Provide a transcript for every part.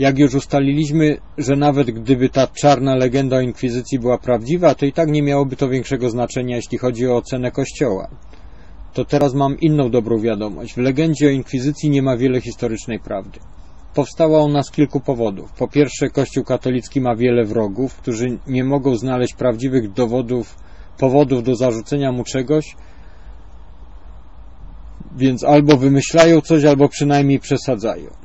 Jak już ustaliliśmy, że nawet gdyby ta czarna legenda o inkwizycji była prawdziwa, to i tak nie miałoby to większego znaczenia, jeśli chodzi o ocenę Kościoła. To teraz mam inną dobrą wiadomość. W legendzie o inkwizycji nie ma wiele historycznej prawdy. Powstała ona z kilku powodów. Po pierwsze, Kościół katolicki ma wiele wrogów, którzy nie mogą znaleźć prawdziwych dowodów, powodów do zarzucenia mu czegoś, więc albo wymyślają coś, albo przynajmniej przesadzają.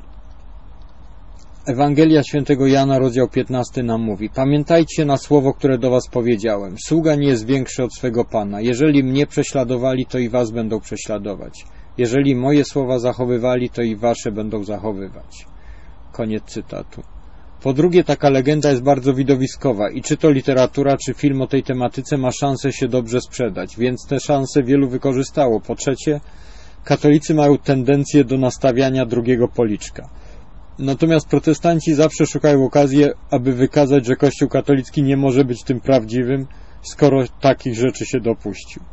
Ewangelia świętego Jana, rozdział 15 nam mówi Pamiętajcie na słowo, które do was powiedziałem. Sługa nie jest większy od swego Pana. Jeżeli mnie prześladowali, to i was będą prześladować. Jeżeli moje słowa zachowywali, to i wasze będą zachowywać. Koniec cytatu. Po drugie, taka legenda jest bardzo widowiskowa i czy to literatura, czy film o tej tematyce ma szansę się dobrze sprzedać, więc te szanse wielu wykorzystało. Po trzecie, katolicy mają tendencję do nastawiania drugiego policzka. Natomiast protestanci zawsze szukają okazji, aby wykazać, że Kościół katolicki nie może być tym prawdziwym, skoro takich rzeczy się dopuścił.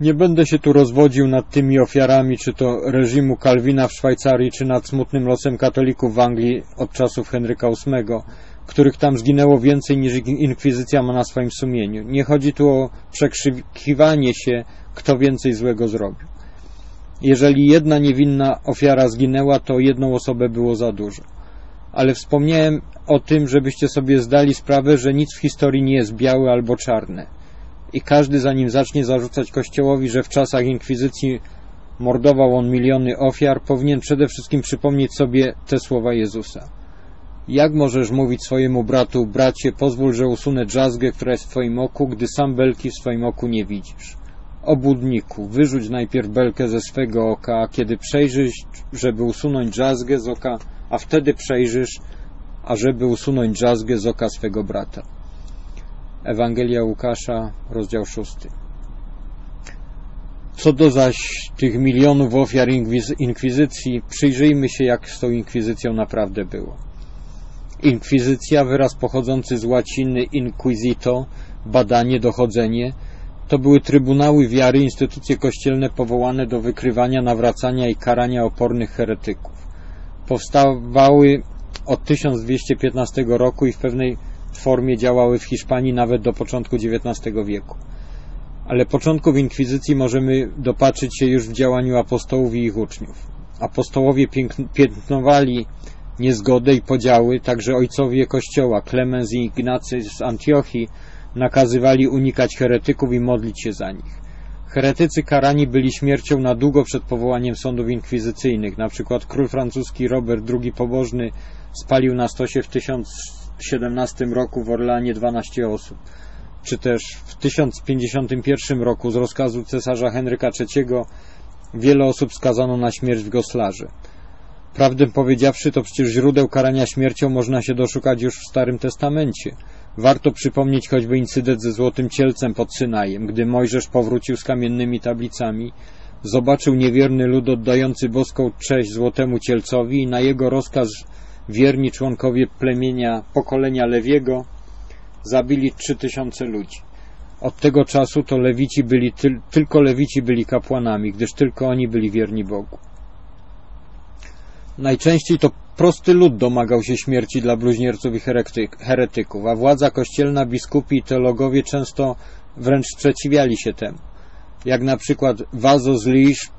Nie będę się tu rozwodził nad tymi ofiarami, czy to reżimu Kalwina w Szwajcarii, czy nad smutnym losem katolików w Anglii od czasów Henryka VIII, których tam zginęło więcej niż inkwizycja ma na swoim sumieniu. Nie chodzi tu o przekrzykiwanie się, kto więcej złego zrobił. Jeżeli jedna niewinna ofiara zginęła, to jedną osobę było za dużo. Ale wspomniałem o tym, żebyście sobie zdali sprawę, że nic w historii nie jest białe albo czarne. I każdy zanim zacznie zarzucać Kościołowi, że w czasach inkwizycji mordował on miliony ofiar, powinien przede wszystkim przypomnieć sobie te słowa Jezusa. Jak możesz mówić swojemu bratu, bracie, pozwól, że usunę drzazgę, która jest w twoim oku, gdy sam belki w swoim oku nie widzisz? Obudniku, wyrzuć najpierw belkę ze swego oka, a kiedy przejrzysz, żeby usunąć drzazgę z oka, a wtedy przejrzysz, ażeby usunąć drzazgę z oka swego brata. Ewangelia Łukasza, rozdział 6. Co do zaś tych milionów ofiar inkwizycji, przyjrzyjmy się, jak z tą inkwizycją naprawdę było. Inkwizycja, wyraz pochodzący z łaciny inquisito, badanie, dochodzenie, to były trybunały wiary, instytucje kościelne powołane do wykrywania, nawracania i karania opornych heretyków. Powstawały od 1215 roku i w pewnej formie działały w Hiszpanii nawet do początku XIX wieku. Ale początków inkwizycji możemy dopatrzyć się już w działaniu apostołów i ich uczniów. Apostołowie piętnowali niezgodę i podziały, także ojcowie Kościoła, Klemens i Ignacy z Antiochii, nakazywali unikać heretyków i modlić się za nich. Heretycy karani byli śmiercią na długo przed powołaniem sądów inkwizycyjnych. Na przykład król francuski Robert II Pobożny spalił na stosie w 1017 roku w Orlanie 12 osób. Czy też w 1051 roku z rozkazu cesarza Henryka III wiele osób skazano na śmierć w Goslarze. Prawdę powiedziawszy, to przecież źródeł karania śmiercią można się doszukać już w Starym Testamencie. Warto przypomnieć choćby incydent ze złotym cielcem pod Synajem, gdy Mojżesz powrócił z kamiennymi tablicami, zobaczył niewierny lud oddający boską cześć złotemu cielcowi i na jego rozkaz wierni członkowie plemienia pokolenia Lewiego zabili trzy tysiące ludzi. Od tego czasu to lewici byli, tylko lewici byli kapłanami, gdyż tylko oni byli wierni Bogu. Najczęściej to prosty lud domagał się śmierci dla bluźnierców i heretyków, a władza kościelna, biskupi i teologowie często wręcz sprzeciwiali się temu. Jak na przykład Wazo z Lisz,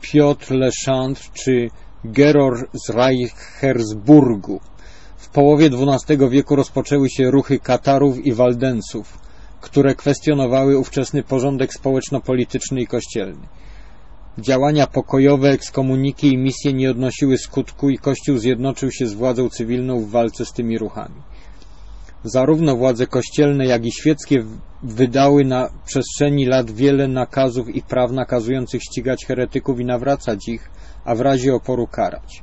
Piotr Lechandre czy Geror z Reichersburgu. W połowie XII wieku rozpoczęły się ruchy Katarów i Waldensów, które kwestionowały ówczesny porządek społeczno-polityczny i kościelny. Działania pokojowe, ekskomuniki i misje nie odnosiły skutku i Kościół zjednoczył się z władzą cywilną w walce z tymi ruchami. Zarówno władze kościelne, jak i świeckie wydały na przestrzeni lat wiele nakazów i praw nakazujących ścigać heretyków i nawracać ich, a w razie oporu karać.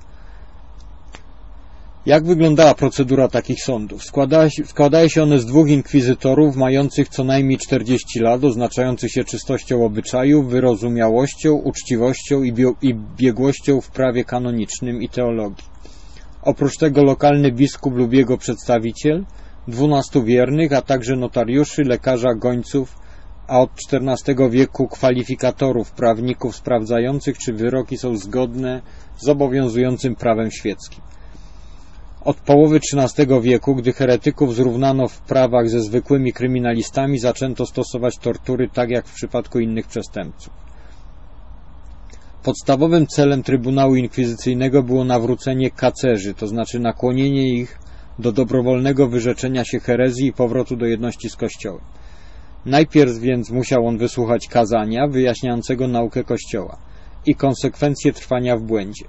Jak wyglądała procedura takich sądów? Składaje się, składaje się one z dwóch inkwizytorów mających co najmniej 40 lat, oznaczających się czystością obyczajów, wyrozumiałością, uczciwością i, i biegłością w prawie kanonicznym i teologii. Oprócz tego lokalny biskup lub jego przedstawiciel, dwunastu wiernych, a także notariuszy, lekarza, gońców a od XIV wieku kwalifikatorów, prawników sprawdzających, czy wyroki są zgodne z obowiązującym prawem świeckim. Od połowy XIII wieku, gdy heretyków zrównano w prawach ze zwykłymi kryminalistami, zaczęto stosować tortury tak jak w przypadku innych przestępców. Podstawowym celem Trybunału Inkwizycyjnego było nawrócenie kacerzy, to znaczy nakłonienie ich do dobrowolnego wyrzeczenia się herezji i powrotu do jedności z Kościołem. Najpierw więc musiał on wysłuchać kazania wyjaśniającego naukę Kościoła i konsekwencje trwania w błędzie.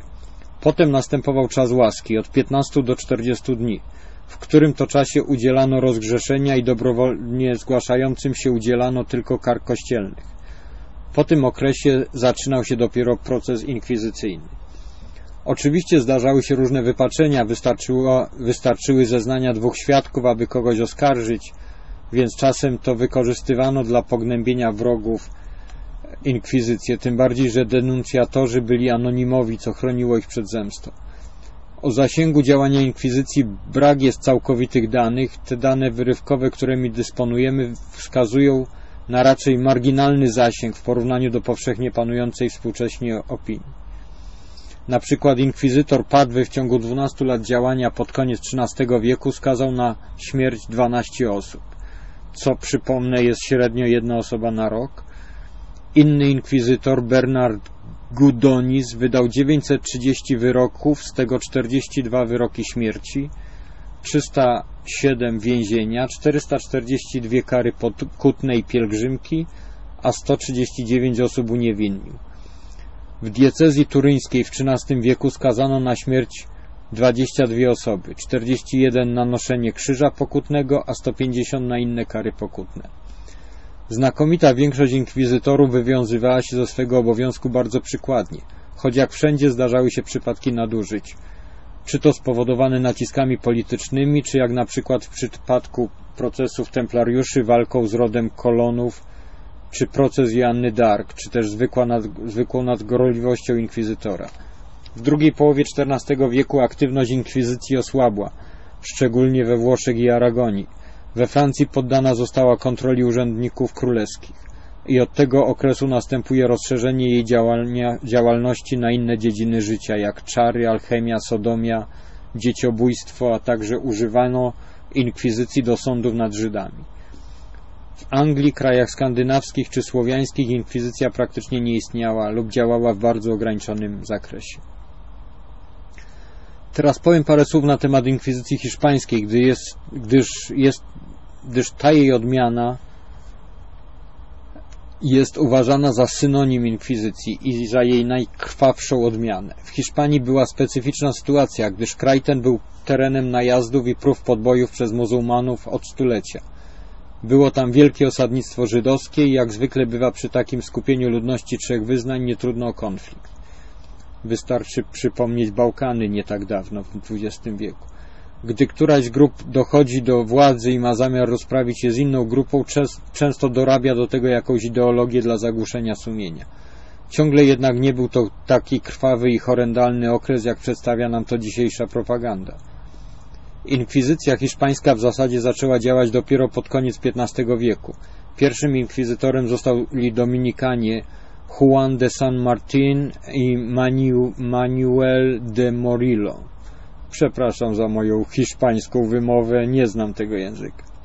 Potem następował czas łaski od 15 do 40 dni, w którym to czasie udzielano rozgrzeszenia i dobrowolnie zgłaszającym się udzielano tylko kar kościelnych. Po tym okresie zaczynał się dopiero proces inkwizycyjny. Oczywiście zdarzały się różne wypaczenia, wystarczyły zeznania dwóch świadków, aby kogoś oskarżyć, więc czasem to wykorzystywano dla pognębienia wrogów inkwizycję, tym bardziej, że denuncjatorzy byli anonimowi, co chroniło ich przed zemstą. O zasięgu działania inkwizycji brak jest całkowitych danych. Te dane wyrywkowe, którymi dysponujemy, wskazują na raczej marginalny zasięg w porównaniu do powszechnie panującej współcześnie opinii. Na przykład inkwizytor Padwy w ciągu 12 lat działania pod koniec XIII wieku skazał na śmierć 12 osób, co przypomnę jest średnio jedna osoba na rok. Inny inkwizytor Bernard Gudonis wydał 930 wyroków, z tego 42 wyroki śmierci, 307 więzienia, 442 kary pokutne i pielgrzymki, a 139 osób uniewinnił. W diecezji turyńskiej w XIII wieku skazano na śmierć 22 osoby, 41 na noszenie krzyża pokutnego, a 150 na inne kary pokutne. Znakomita większość inkwizytorów wywiązywała się ze swego obowiązku bardzo przykładnie, choć jak wszędzie zdarzały się przypadki nadużyć, czy to spowodowane naciskami politycznymi, czy jak na przykład w przypadku procesów templariuszy walką z rodem kolonów, czy proces Joanny Dark, czy też zwykła nad, zwykłą nadgorliwością inkwizytora. W drugiej połowie XIV wieku aktywność inkwizycji osłabła, szczególnie we Włoszech i Aragonii. We Francji poddana została kontroli urzędników królewskich i od tego okresu następuje rozszerzenie jej działalności na inne dziedziny życia, jak czary, alchemia, sodomia, dzieciobójstwo, a także używano inkwizycji do sądów nad Żydami. W Anglii, krajach skandynawskich czy słowiańskich inkwizycja praktycznie nie istniała lub działała w bardzo ograniczonym zakresie. Teraz powiem parę słów na temat inkwizycji hiszpańskiej, gdyż, jest, gdyż ta jej odmiana jest uważana za synonim inkwizycji i za jej najkrwawszą odmianę. W Hiszpanii była specyficzna sytuacja, gdyż kraj ten był terenem najazdów i prób podbojów przez muzułmanów od stulecia. Było tam wielkie osadnictwo żydowskie i jak zwykle bywa przy takim skupieniu ludności trzech wyznań nie trudno o konflikt. Wystarczy przypomnieć Bałkany nie tak dawno, w XX wieku. Gdy któraś z grup dochodzi do władzy i ma zamiar rozprawić się z inną grupą, często dorabia do tego jakąś ideologię dla zagłuszenia sumienia. Ciągle jednak nie był to taki krwawy i horrendalny okres, jak przedstawia nam to dzisiejsza propaganda. Inkwizycja hiszpańska w zasadzie zaczęła działać dopiero pod koniec XV wieku. Pierwszym inkwizytorem zostali Dominikanie Juan de San Martin i Manuel de Morillo. Przepraszam za moją hiszpańską wymowę, nie znam tego języka.